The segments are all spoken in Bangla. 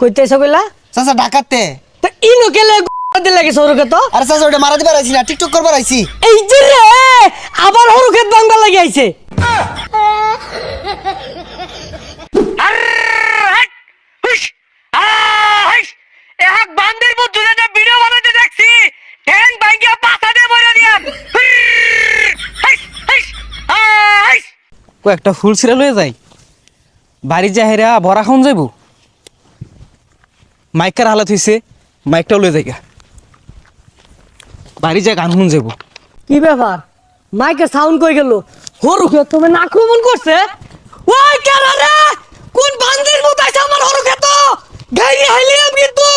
কইতে কইলা? চাচা ডাকাতে। তা ইনো কেলে দিলে গেছে হরুকে তো? আরে চাচা ওটা মারা দিবার আইছি না টিকটক করবার আইছি। এই যে রে! আবার হরুক্ষেত বাংলা লাগে আইছে কয়েকটা ফুল ছিঁড়ে লয়ে যাই বাড়ি যা হেরা ভরা খাওন যাইব? মাইকার হালাত হইছে মাইকটাও লয়ে যাইগা। বাড়ি যা গান শুন যাব। কি ব্যাপার? মাইকে সাউন্ড কই গেল? হরুক্ষেত তুমি আক্রমণ করছে? ওই কেন রে! কোন বান্দির মতো আছে আমার হরুক্ষেত গাড়ি হাইলিয়াম কিন্তু।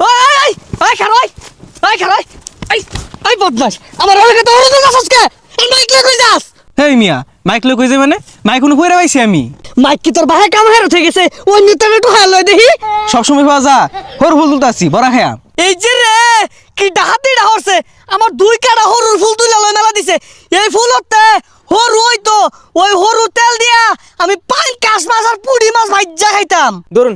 ওই ওই ওই ওই খারো ওই ওই খারো ওই এই এই বদমাস আমার হরুক্ষেত হরুক্ষেত যাস কে এই মাইক লে কই যাস? হেই মিয়া মাইক লই কই যাই মানে? মাইক কোনো কইরা পাইছি আমি। মাইক কি তোর বাহে কাম হের গেছে ওই নিতে একটু হাল দেখি। সবসময় পাওয়া যা হর ফুল তুলতাছি বড়া খায়া এই যে রে কি ডাহাতি ডাহরছে আমার দুই কাটা হরুর ফুল তুলে লয় মেলা দিছে। এই ফুল হতে হরু ওই তো ওই হরু তেল দিয়া আমি পান কাশ মাছ আর পুড়ি মাছ ভাজ্জা খাইতাম। ধরুন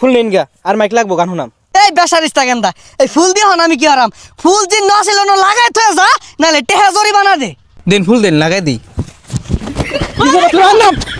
ফুল নেন গা আর মাইক লাগবো গান শুনাম। এই বেসারিস্তা গেন্দা এই ফুল দিয়ে হন আমি কি হারাম? ফুল দিন না ছিল না লাগাই থয়ে যা নাহলে টেহা জরি বানা দে। দেন ফুল দেন লাগাই দিই